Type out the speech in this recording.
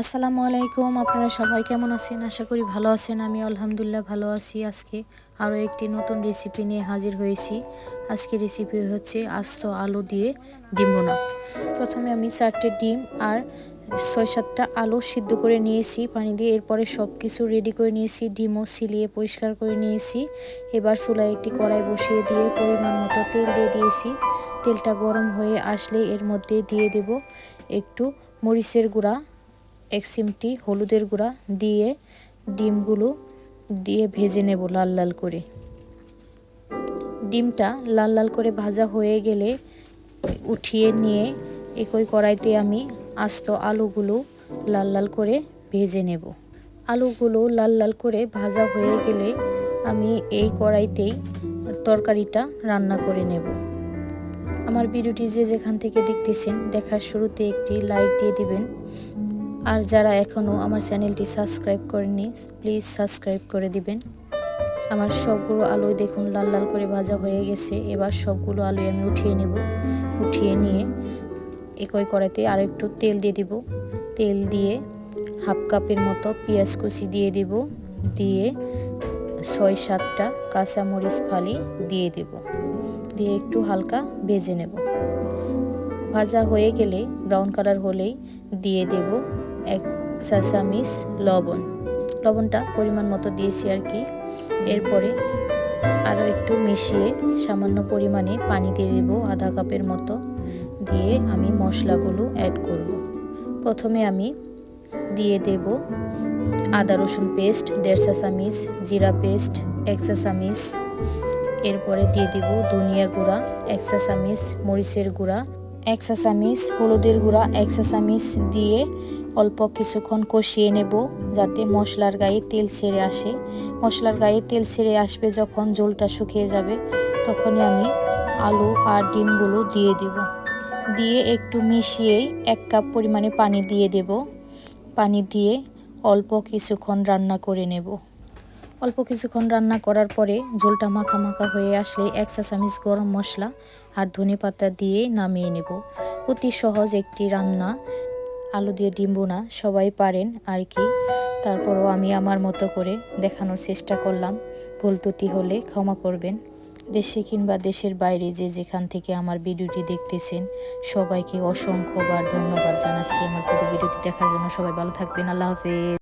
আসসালামু আলাইকুম, আপনারা সবাই কেমন আছেন? আশা করি ভালো আছেন। আমি আলহামদুলিল্লাহ ভালো আছি। আজকে আরও একটি নতুন রেসিপি নিয়ে হাজির হয়েছি। আজকে রেসিপি হচ্ছে আস্ত আলু দিয়ে ডিম বোনা। প্রথমে আমি চারটে ডিম আর ছয় সাতটা আলু সিদ্ধ করে নিয়েছি, পানি দিয়ে। এরপরে সব কিছু রেডি করে নিয়েছি। ডিমও সিলিয়ে পরিষ্কার করে নিয়েছি। এবার চুলায় একটি কড়াই বসিয়ে দিয়ে পরিমাণ মতো তেল দিয়ে দিয়েছি। তেলটা গরম হয়ে আসলে এর মধ্যে দিয়ে দেব একটু মরিচের গুঁড়া এক চিমটি হলুদের গুঁড়া দিয়ে ডিমগুলো দিয়ে ভেজে নেব লাল লাল করে। ডিমটা লাল লাল করে ভাজা হয়ে গেলে উঠিয়ে নিয়ে একই কড়াইতে আমি আস্ত আলুগুলো লাল লাল করে ভেজে নেব। আলুগুলো লাল লাল করে ভাজা হয়ে গেলে আমি এই কড়াইতেই তরকারিটা রান্না করে নেব। আমার ভিডিওটি যে যেখান থেকে দেখতেছেন, দেখার শুরুতে একটি লাইক দিয়ে দিবেন। আর যারা এখনও আমার চ্যানেলটি সাবস্ক্রাইব করেনি প্লিজ সাবস্ক্রাইব করে দিবেন। আমার সবগুলো আলুই দেখুন, লাল লাল করে ভাজা হয়ে গেছে। এবার সবগুলো আলুই আমি উঠিয়ে নেব। উঠিয়ে নিয়ে একই কড়াইতে আর একটু তেল দিয়ে দিব। তেল দিয়ে হাফ কাপের মতো পেঁয়াজ কুচি দিয়ে দিব। দিয়ে ছয় সাতটা কাঁচা মরিচ ফালি দিয়ে দেব। দিয়ে একটু হালকা ভেজে নেব। ভাজা হয়ে গেলে, ব্রাউন কালার হলেই দিয়ে দেব। এক চামিচ লবণ। লবণটা পরিমাণ মতো দিয়েছি আর কি। এরপরে আরও একটু মিশিয়ে সামান্য পরিমাণে পানি দিয়ে দেব আধা কাপের মতো। দিয়ে আমি মশলাগুলো অ্যাড করব। প্রথমে আমি দিয়ে দেব আদা রসুন পেস্ট দেড় চামিচ জিরা পেস্ট এক চামিচ এরপরে দিয়ে দিব ধনিয়া গুঁড়া, এক চামিচ মরিচের গুঁড়া, এক চামিচ হলুদের গুঁড়া, এক চামিচ দিয়ে অল্প কিছুক্ষণ কষিয়ে নেব যাতে মশলার গায়ে তেল ছেড়ে আসে। মশলার গায়ে তেল ছেড়ে আসবে যখন জলটা শুকিয়ে যাবে, তখনই আমি আলু আর ডিমগুলো দিয়ে দেব। দিয়ে একটু মিশিয়েই এক কাপ পরিমাণে পানি দিয়ে দেব। পানি দিয়ে অল্প কিছুক্ষণ রান্না করে নেব। অল্প কিছুক্ষণ রান্না করার পরে ঝোলটা মাখা মাখা হয়ে আসলে এক চা চামিচ গরম মশলা আর ধনে পাতা দিয়ে নামিয়ে নেব। অতি সহজ একটি রান্না। আলু দিয়ে ডিম বোনা সবাই পারেন আর কি। তারপরও আমি আমার মতো করে দেখানোর চেষ্টা করলাম। ভুল ত্রুটি হলে ক্ষমা করবেন। দেশে কিংবা দেশের বাইরে যে যেখান থেকে আমার ভিডিওটি দেখতেছেন, সবাইকে অসংখ্যবার ধন্যবাদ জানাচ্ছি আমার পুরো ভিডিওটি দেখার জন্য। সবাই ভালো থাকবেন। আল্লাহ হাফেজ।